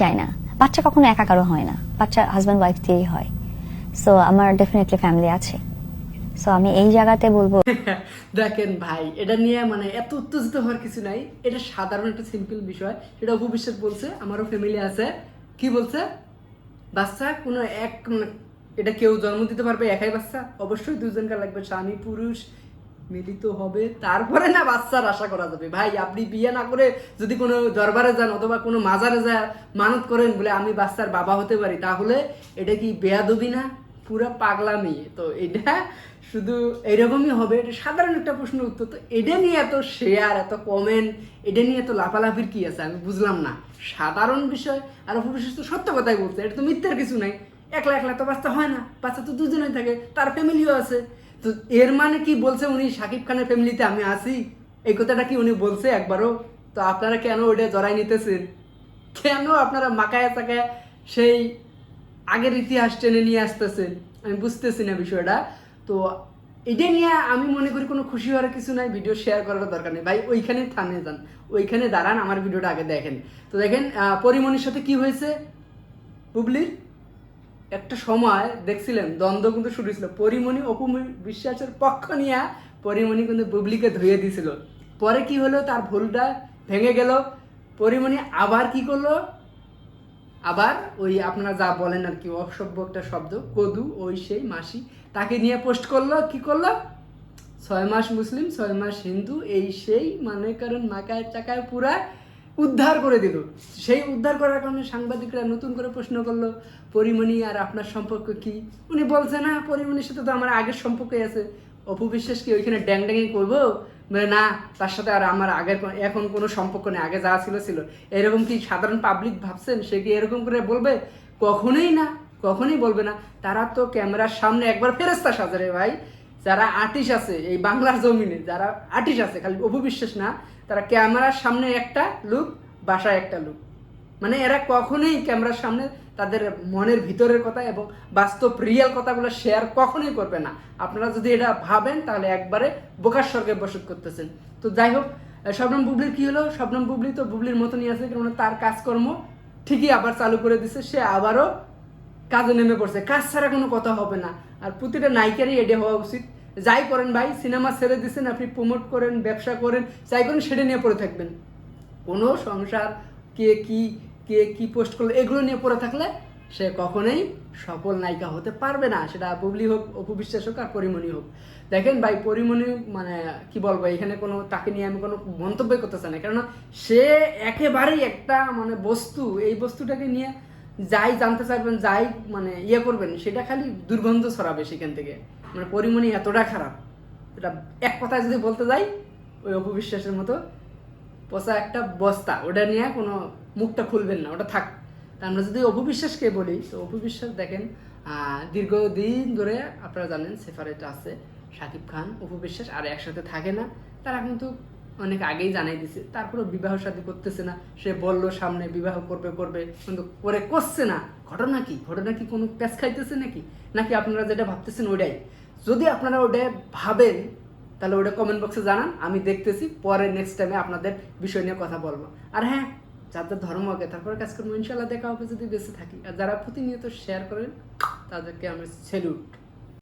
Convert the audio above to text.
চাই না। বাচ্চা কখনো একা কারও হয় না। বাচ্চা হাজব্যান্ড ওয়াইফ দিয়েই হয়। সো আমার ডেফিনেটলি ফ্যামিলি আছে। সো আমি এই জায়গাতে বলব দেখেন ভাই, এটা নিয়ে মানে এত উত্তেজিত হওয়ার কিছু নাই। এটা সাধারণ একটা সিম্পল বিষয়। এটা অপবিশ্বাস বলছে, আমারও ফ্যামিলি আছে। কি বলছে? বাচ্চা কোনো এক মানে এটা কেউ জন্ম দিতে পারবে, একাই বাচ্চা? অবশ্যই দুজনকার লাগবে। স্বামী, পুরুষ মিলিত হবে, তারপরে না বাচ্চার আশা করা যাবে। ভাই, আপনি বিয়ে না করে যদি কোনো দরবারে যান অথবা কোনো মাজারে যা মানত করেন বলে আমি বাচ্চার বাবা হতে পারি, তাহলে এটা কি বেয়াদবি না? পুরো পাগলামি। তো এটা শুধু এরকমই হবে। এটা সাধারণ একটা প্রশ্ন উত্তর। তো এটা নিয়ে এত শেয়ার এত কমেন্ট এটা নিয়ে এত লাফালাফির কি আছে? আমি বুঝলাম না। সাধারণ বিষয়, আর অপবিশ্বাস তো সত্য কথাই বলছে। এটা তো মিথ্যার কিছু নাই। একলা একলা তো বাচ্চা হয় না। বাচ্চা তো দুজনেই থাকে। তার ফ্যামিলিও আছে। তো এর মানে কি বলছে উনি শাকিব খানের ফ্যামিলিতে আমি আছি? এই কথাটা কি উনি বলছে একবারও? তো আপনারা কেন ওটা জড়াই নিতেছেন? কেন আপনারা মাকায়া চাকায়া সেই আগের ইতিহাস টেনে নিয়ে আসতেছেন? আমি বুঝতেছি না বিষয়টা। তো এটা নিয়ে আমি মনে করি কোনো খুশি হওয়ার কিছু নাই ভিডিও শেয়ার করার দরকার নেই। ভাই ওইখানে থামে যান। ওইখানে দাঁড়ান, আমার ভিডিওটা আগে দেখেন। তো দেখেন পরিমণির সাথে কি হয়েছে? বুবলির? একটা সময় দেখছিলেন, দ্বন্দ্ব কিন্তু শুরু ছিল পরিমণি অপু বিশ্বাসের পক্ষ নিয়ে পরিমণি কিন্তু বুবলিকে ধুয়ে দিছিল পরে কি হলো? তার ভুলটা ভেঙে গেল। পরিমণি আবার কি করল? আবার ওই আপনারা যা বলেন আর কি, অসভ্য একটা শব্দ, কদু ওই সেই মাসি, তাকে নিয়ে পোস্ট করল। কি করল? ছয় মাস মুসলিম, ছয় মাস হিন্দু, এই সেই মানে কারণ মাকায় চাকায় পুরা উদ্ধার করে দিল। সেই উদ্ধার করার কারণে সাংবাদিকরা নতুন করে প্রশ্ন করল, পরিমণি আর আপনার সম্পর্ক কি? উনি বলছে, না, পরিমণির সাথে তো আমার আগের সম্পর্কই আছে। অপু বিশ্বাস কি ওইখানে ড্যাং ড্যাঙ্গি করব? মানে না, তার সাথে আর আমার আগের এখন কোনো সম্পর্ক নেই, আগে যা ছিল ছিল। এরকম কি সাধারণ পাবলিক ভাবছেন? সে কি এরকম করে বলবে? কখনোই না, কখনোই বলবে না। তারা তো ক্যামেরার সামনে একবার ফেরেস্তা সাজারে ভাই। যারা আর্টিস্ট আছে, এই বাংলার জমিনে, যারা আর্টিস্ট আছে, খালি অপু বিশ্বাস না, তারা ক্যামেরার সামনে একটা লুক বাসায় একটা লুক মানে এরা কখনোই ক্যামেরার সামনে তাদের মনের ভিতরের কথা এবং বাস্তব রিয়েল কথাগুলো শেয়ার কখনোই করবে না। আপনারা যদি এটা ভাবেন, তাহলে একবারে বোকার স্বর্গে বসত করতেছেন। তো যাই হোক শবনম বুবলির কি হলো? শবনম বুবলি তো বুবলির মতনই আছে, কেননা তার কাজকর্ম ঠিকই আবার চালু করে দিছে, সে আবারও কাজে নেমে পড়ছে। কাজ ছাড়া কোনো কথা হবে না। আর প্রতিটা নায়িকারই এডে হওয়া উচিত। যাই করেন ভাই, সিনেমা ছেড়ে দিচ্ছেন আপনি প্রমোট করেন, ব্যবসা করেন, যাই করেন, সেটা নিয়ে পড়ে থাকবেন। কোনো সংসার, কে কি কে কি পোস্ট করল, এগুলো নিয়ে পড়ে থাকলে সে কখনোই সফল নায়িকা হতে পারবে না। সেটা বুবলি হোক অপবিশ্বাস হোক আর পরিমণি হোক। দেখেন ভাই, পরিমণি মানে কি বলব, এখানে কোনো, তাকে নিয়ে আমি কোনো মন্তব্য করতে চাই না। কেননা সে একেবারেই একটা মানে বস্তু, এই বস্তুটাকে নিয়ে যাই জানতে চাইবেন, যাই মানে ইয়ে করবেন, সেটা খালি দুর্গন্ধ ছড়াবে সেখান থেকে। মানে পরিমণি এতটা খারাপ। এটা এক কথায় যদি বলতে যাই, ওই অপবিশ্বাসের মতো পচা একটা বস্তা, ওটা নিয়ে কোনো মুখটা খুলবেন না, ওটা থাক। আমরা যদি অপবিশ্বাসকে বলি, তো অপবিশ্বাস দেখেন দীর্ঘদিন ধরে আপনারা জানেন সেফারেট আছে শাকিব খান অপবিশ্বাস আর একসাথে থাকে না, তারা কিন্তু অনেক আগেই জানাই দিছে। তারপরে বিবাহ শাদী করতেছে না। সে বলল, সামনে বিবাহ করবে করবে। কিন্তু করে করছে না। ঘটনা কি? ঘটনা কি কোনো প্যাচ খাইতেছে নাকি? নাকি আপনারা যেটা ভাবতেছেন ওটাই যদি আপনারা ওটা ভাবেন, তাহলে ওটা কমেন্ট বক্সে জানান। আমি দেখতেছি, পরে নেক্সট টাইমে আপনাদের বিষয় নিয়ে কথা বলব। আর হ্যাঁ যাদের ধর্ম আগে, তারপরে কাজ করব। ইনশাল্লাহ দেখা হবে যদি বেঁচে থাকি। আর যারা প্রতিনিয়ত শেয়ার করেন, তাদেরকে আমি সেলুট